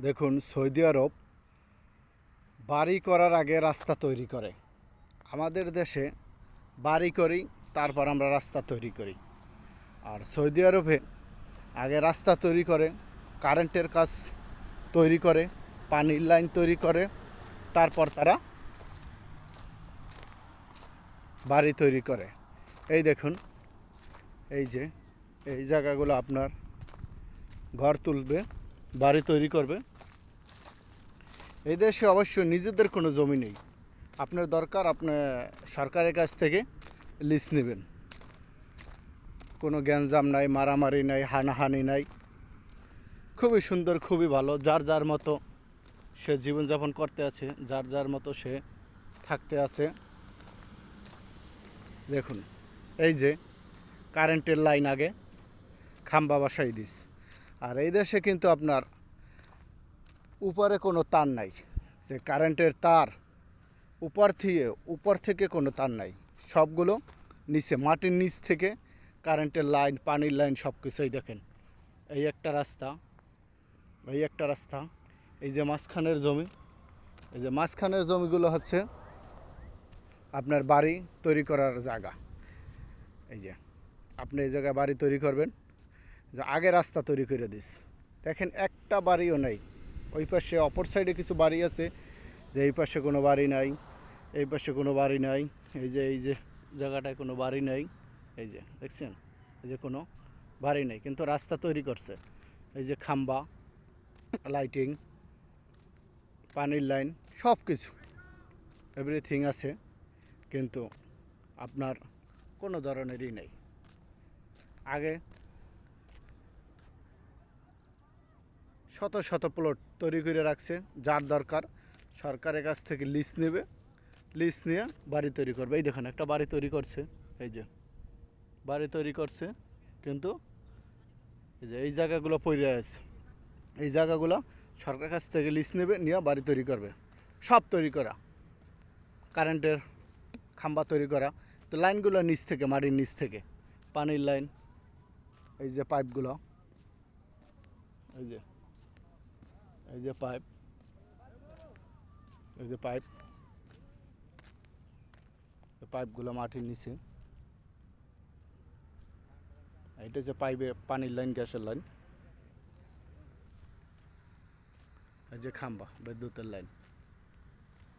দেখুন, সৌদি আরব বাড়ি করার আগে রাস্তা তৈরি করে। আমাদের দেশে বাড়ি করি, তারপর আমরা রাস্তা তৈরি করি। আর সৌদি আরবে আগে রাস্তা তৈরি করে, কারেন্টের কাজ তৈরি করে, পানির লাইন তৈরি করে, তারপর তারা বাড়ি তৈরি করে। এই দেখুন, এই যে, এই জায়গাগুলো আপনার ঘর তুলবে। বাড়ি তৈরি করবে। এই দেশে অবশ্য নিজেদের কোনো জমি নেই। আপনার দরকার, আপনি সরকারের কাছ থেকে লিজ নেবেন। কোনো গ্যাঞ্জাম নাই, মারামারি নাই, হানাহানি নাই। খুবই সুন্দর, খুবই ভালো। যার যার মতো সে জীবনযাপন করতে আছে, যার যার মতো সে থাকতে আছে। দেখুন, এই যে কারেন্টের লাইন আগে, খাম্বা বাসাই দিস। আর এই দেশে কিন্তু আপনার উপরে কোনো তার নাই। যে কারেন্টের তার উপর থেকে উপর থেকে কোনো তার নাই। সবগুলো নিচে, মাটির নিচ থেকে কারেন্টের লাইন, পানির লাইন সব কিছুই দেখেন। এই একটা রাস্তা, এই একটা রাস্তা, এই যে মাঝখানের জমি, এই যে মাঝখানের জমিগুলো হচ্ছে আপনার বাড়ি তৈরি করার জায়গা। এই যে, আপনি এই জায়গায় বাড়ি তৈরি করবেন যে আগে রাস্তা তৈরি করে দিস। দেখেন একটা বাড়িও নেই। ওই পাশে অপর সাইডে কিছু বাড়ি আছে, যে এই পাশে কোনো বাড়ি নাই, এই পাশে কোনো বাড়ি নাই, এই যে এই যে জায়গাটায় কোনো বাড়ি নেই, এই যে, দেখছেন? এই যে কোনো বাড়ি নেই, কিন্তু রাস্তা তৈরি করছে। এই যে খাম্বা, লাইটিং, পানির লাইন, সব কিছু। এভরিথিং আছে, কিন্তু আপনার কোনো ধরনেরই নেই। আগে শত শত প্লট তৈরি করে রাখছে, যার দরকার সরকারের কাছ থেকে লিজ নেবে লিজ নিয়ে বাড়ি তৈরি করবে। এই দেখেন, একটা বাড়ি তৈরি করছে, এই যে। বাড়ি তৈরি করছে, কিন্তু এই যে, এই জায়গাগুলো পড়ে আছে। এই জায়গাগুলো সরকার কাছ থেকে লিজ নেবে, নিয়ে বাড়ি তৈরি করবে। সব তৈরি করা। কারেন্টের খাম্বা তৈরি করা। তো লাইনগুলো নিচ থেকে, মাটির নিচ থেকে। পানির লাইন, এই যে পাইপগুলো। এই যে। এই যে পাইপ। এই যে পাইপ। পাইপগুলো মাটির নিচে। এটা হচ্ছে পাইপে পানির লাইন, গ্যাসের লাইন। এই যে খাম্বা, বিদ্যুতের লাইন।